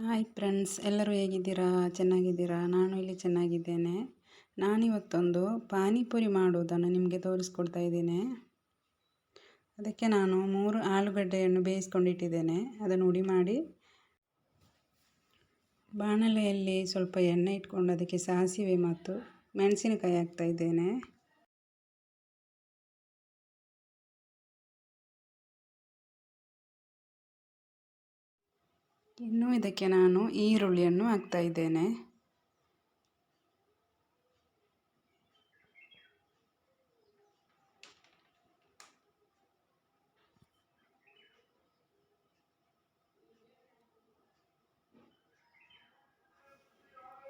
Hi friends ಎಲ್ಲರೂ ಹೇಗಿದ್ದೀರಾ? ಚೆನ್ನಾಗಿದ್ದೀರಾ? ನಾನು ಇಲ್ಲಿ ಚೆನ್ನಾಗಿದ್ದೇನೆ. ನಾನಿವತ್ತೊಂದು ಪಾನಿಪುರಿ ಮಾಡುವುದನ್ನು ನಿಮಗೆ ತೋರಿಸ್ಕೊಡ್ತಾ ಇದ್ದೇನೆ. ಅದಕ್ಕೆ ನಾನು ಮೂರು ಆಲೂಗಡ್ಡೆಯನ್ನು ಬೇಯಿಸ್ಕೊಂಡಿಟ್ಟಿದ್ದೇನೆ. ಅದನ್ನು ಉಡಿ ಮಾಡಿ ಬಾಣಲೆಯಲ್ಲಿ ಸ್ವಲ್ಪ ಎಣ್ಣೆ ಇಟ್ಕೊಂಡು ಅದಕ್ಕೆ ಸಾಸಿವೆ ಮತ್ತು ಮೆಣಸಿನಕಾಯಿ ಹಾಕ್ತಾ ಇನ್ನು ಇದಕ್ಕೆ ನಾನು ಈರುಳ್ಳಿಯನ್ನು ಹಾಕ್ತಾ ಇದ್ದೇನೆ.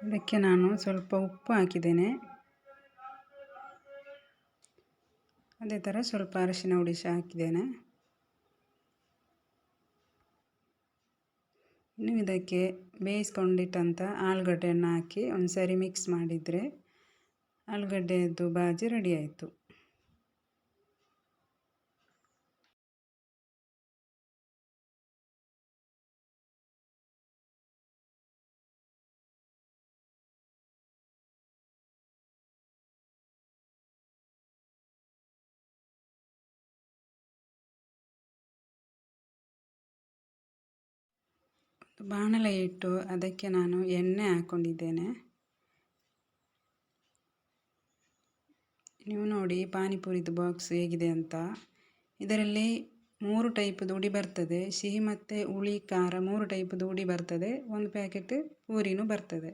ಇದಕ್ಕೆ ನಾನು ಸ್ವಲ್ಪ ಉಪ್ಪು ಹಾಕಿದ್ದೇನೆ. ಅದೇ ಥರ ಸ್ವಲ್ಪ ಅರಿಶಿನ ಹುಡಿ ಹಾಕಿದ್ದೇನೆ. ಇನ್ನು ಇದಕ್ಕೆ ಬೇಯಿಸ್ಕೊಂಡಿಟ್ಟಂಥ ಆಲೂಗಡ್ಡೆಯನ್ನು ಹಾಕಿ ಒಂದು ಸರಿ ಮಿಕ್ಸ್ ಮಾಡಿದರೆ ಆಲೂಗಡ್ಡೆಯದ್ದು ಬಾಜಿ ರೆಡಿ ಆಯಿತು. ಬಾಣಲೆ ಇಟ್ಟು ಅದಕ್ಕೆ ನಾನು ಎಣ್ಣೆ ಹಾಕ್ಕೊಂಡಿದ್ದೇನೆ. ನೀವು ನೋಡಿ ಪಾನಿಪುರಿದು ಬಾಕ್ಸ್ ಹೇಗಿದೆ ಅಂತ. ಇದರಲ್ಲಿ ಮೂರು ಟೈಪ್ದು ಉಡಿ ಬರ್ತದೆ. ಸಿಹಿ ಮತ್ತು ಹುಳಿ, ಖಾರ ಮೂರು ಟೈಪ್ದು ಉಡಿ ಬರ್ತದೆ. ಒಂದು ಪ್ಯಾಕೆಟ್ ಪೂರಿನೂ ಬರ್ತದೆ.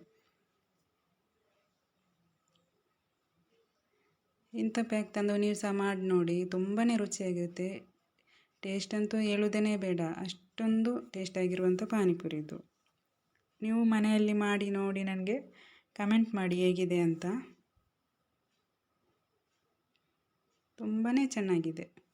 ಇಂಥ ಪ್ಯಾಕ್ ತಂದು ನೀವು ಸಹ ಮಾಡಿ ನೋಡಿ. ತುಂಬಾ ರುಚಿಯಾಗಿರುತ್ತೆ. ಟೇಸ್ಟ್ ಅಂತೂ ಹೇಳುವುದೇ ಬೇಡ. ಅಷ್ಟೊಂದು ಟೇಸ್ಟಾಗಿರುವಂಥ ಪಾನಿಪುರಿ ಇದು. ನೀವು ಮನೆಯಲ್ಲಿ ಮಾಡಿ ನೋಡಿ ನನಗೆ ಕಮೆಂಟ್ ಮಾಡಿ ಹೇಗಿದೆ ಅಂತ. ತುಂಬಾ ಚೆನ್ನಾಗಿದೆ.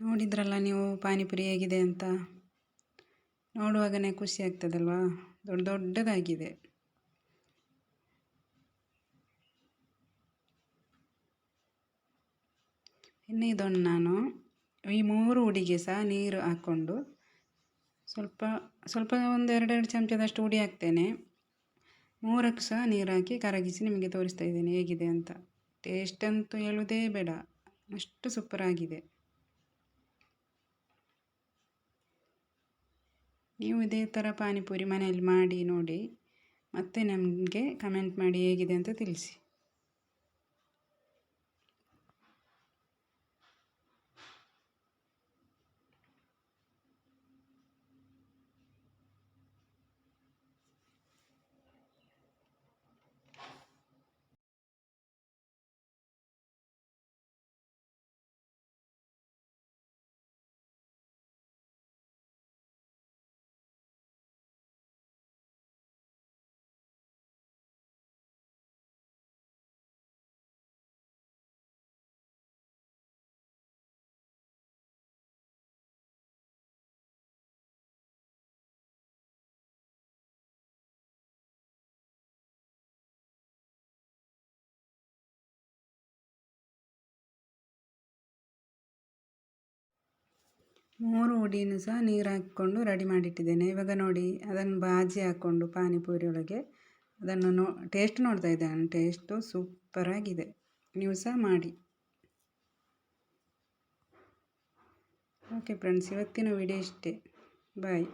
ನೋಡಿದ್ರಲ್ಲ ನೀವು ಪಾನಿಪುರಿ ಹೇಗಿದೆ ಅಂತ? ನೋಡುವಾಗನೇ ಖುಷಿ ಆಗ್ತದಲ್ವಾ? ದೊಡ್ಡ ದೊಡ್ಡದಾಗಿದೆ. ಇನ್ನು ಇದೊಂದು ನಾನು. ಈ ಮೂರು ಉಡಿಗೆ ಸಹ ನೀರು ಹಾಕ್ಕೊಂಡು ಸ್ವಲ್ಪ ಸ್ವಲ್ಪ ಒಂದು ಎರಡೆರಡು ಚಮಚದಷ್ಟು ಉಡಿ ಹಾಕ್ತೇನೆ. ಮೂರಕ್ಕೆ ಸಹ ನೀರು ಹಾಕಿ ಕರಗಿಸಿ ನಿಮಗೆ ತೋರಿಸ್ತಾ ಇದ್ದೇನೆ ಹೇಗಿದೆ ಅಂತ. ಟೇಸ್ಟ್ ಅಂತೂ ಹೇಳುವುದೇ ಬೇಡ. ಅಷ್ಟು ಸೂಪರಾಗಿದೆ. ನೀವು ಇದೇ ಥರ ಪಾನಿಪುರಿ ಮನೆಯಲ್ಲಿ ಮಾಡಿ ನೋಡಿ ಮತ್ತೆ ನಮಗೆ ಕಮೆಂಟ್ ಮಾಡಿ ಹೇಗಿದೆ ಅಂತ ತಿಳಿಸಿ. ಮೂರು ಉಡಿನೂ ಸಹ ನೀರು ಹಾಕಿಕೊಂಡು ರೆಡಿ ಮಾಡಿಟ್ಟಿದ್ದೇನೆ. ಇವಾಗ ನೋಡಿ, ಅದನ್ನು ಬಾಜಿ ಹಾಕ್ಕೊಂಡು ಪಾನಿಪುರಿ ಒಳಗೆ ಅದನ್ನು ನೋ ಟೇಸ್ಟ್ ನೋಡ್ತಾ ಇದ್ದೇನೆ. ಟೇಸ್ಟು ಸೂಪರಾಗಿದೆ ನೀವು ಸಹ ಮಾಡಿ. ಓಕೆ ಫ್ರೆಂಡ್ಸ್ ಇವತ್ತಿನ ವಿಡಿಯೋ ಇಷ್ಟೇ. ಬಾಯ್